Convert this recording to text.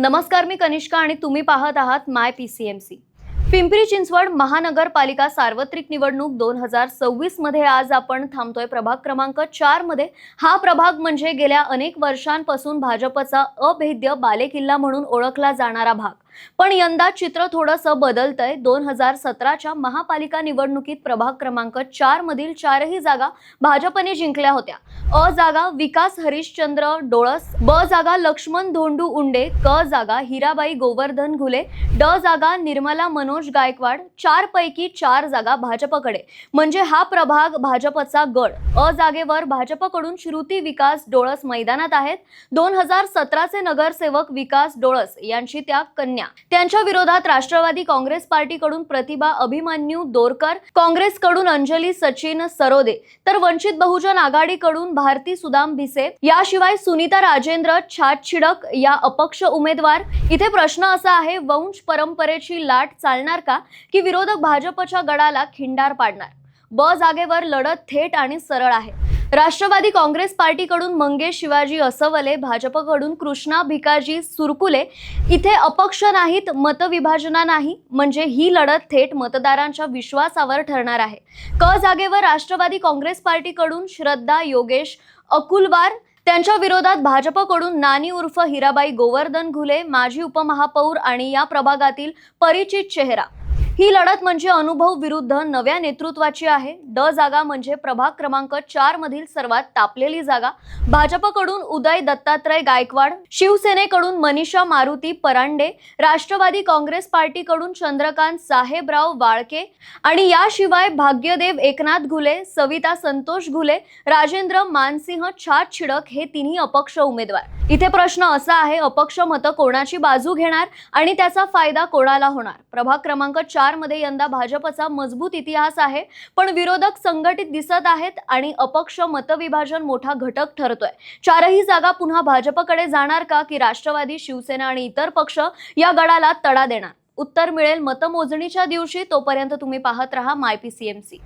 नमस्कार मी कनिष्का आणि तुम्ही पाहत आहात my P C M C. Pimpri Chinchwad महानगरपालिका सार्वत्रिक निवडणूक दोन हजार सव्वीसमध्ये आज आपण थांबतोय प्रभाग क्रमांक चारमध्ये. हा प्रभाग म्हणजे गेल्या अनेक वर्षांपासून भाजपचा अभेद्य बालेकिल्ला म्हणून ओळखला जाणारा भाग. पण यंदा चित्र थोडंसं बदलतंय. दोन हजार सतराच्या महापालिका निवडणुकीत प्रभाग क्रमांक चार मधील चारही जागा भाजपने जिंकल्या होत्या. अ जागा विकास हरिश्चंद्र डोळस ब जागा लक्ष्मण धोंडू उंडे क जागा हिराबाई गोवर्धन घुले ड जागा निर्मला मनोज गायकवाड चार पैकी चार जागा भाजपकडे. म्हणजे हा प्रभाग भाजपचा गड. अ जागेवर भाजपकडून श्रुती विकास डोळस मैदानात आहेत. दोन हजार सतराचे नगरसेवक विकास डोळस यांची त्या कन्या. त्यांच्या विरोधात राष्ट्रवादी काँग्रेस पार्टीकडून प्रतिभा अभिमन्यू दोरकर काँग्रेसकडून अंजली सचिन सरोदे तर वंचित बहुजन आघाडीकडून भारती सुदाम भिसे याशिवाय सुनीता राजेंद्र छाटछिडक या अपक्ष उमेदवार. इथे प्रश्न असा आहे वंश परंपरेची लाट चालणार का की विरोधक भाजपच्या गडाला खिंडार पाडणार? ब जागेवर लढत थेट आणि सरळ आहे. राष्ट्रवादी काँग्रेस पार्टीकडून मंगेश शिवाजी असवले भाजपकडून कृष्णा भिकाजी सुरकुले. इथे अपक्ष नाहीत मतविभाजना नाही म्हणजे ही लढत थेट मतदारांच्या विश्वासावर ठरणार आहे. क जागेवर राष्ट्रवादी काँग्रेस पार्टीकडून श्रद्धा योगेश अकुलवार त्यांच्या विरोधात भाजपकडून नानी उर्फ हिराबाई गोवर्धन घुले माजी उपमहापौर आणि या प्रभागातील परिचित चेहरा. ही लढत म्हणजे अनुभव विरुद्ध नव्या नेतृत्वाची आहे. ड जागा म्हणजे प्रभाग क्रमांक चार मधील सर्वात तापलेली जागा. भाजपकडून उदय दत्तात्रय गायकवाड शिवसेनेकडून मनीषा मारुती परांडे राष्ट्रवादी काँग्रेस पार्टीकडून चंद्रकांत साहेबराव वाळके आणि याशिवाय भाग्यदेव एकनाथ घुले सविता संतोष घुले राजेंद्र मानसिंह छाट छिडक हे तिन्ही अपक्ष उमेदवार. इथे प्रश्न असा आहे अपक्ष मतं कोणाची बाजू घेणार आणि त्याचा फायदा कोणाला होणार? प्रभाग क्रमांक चारमध्ये यंदा भाजपचा मजबूत इतिहास आहे पण विरोधक संघटित दिसत आहेत आणि अपक्ष मतविभाजन मोठा घटक ठरतोय. चारही जागा पुन्हा भाजपकडे जाणार का की राष्ट्रवादी शिवसेना आणि इतर पक्ष या गडाला तडा देणार? उत्तर मिळेल मतमोजणीच्या दिवशी तोपर्यंत तुम्ही पाहत राहा my P C M C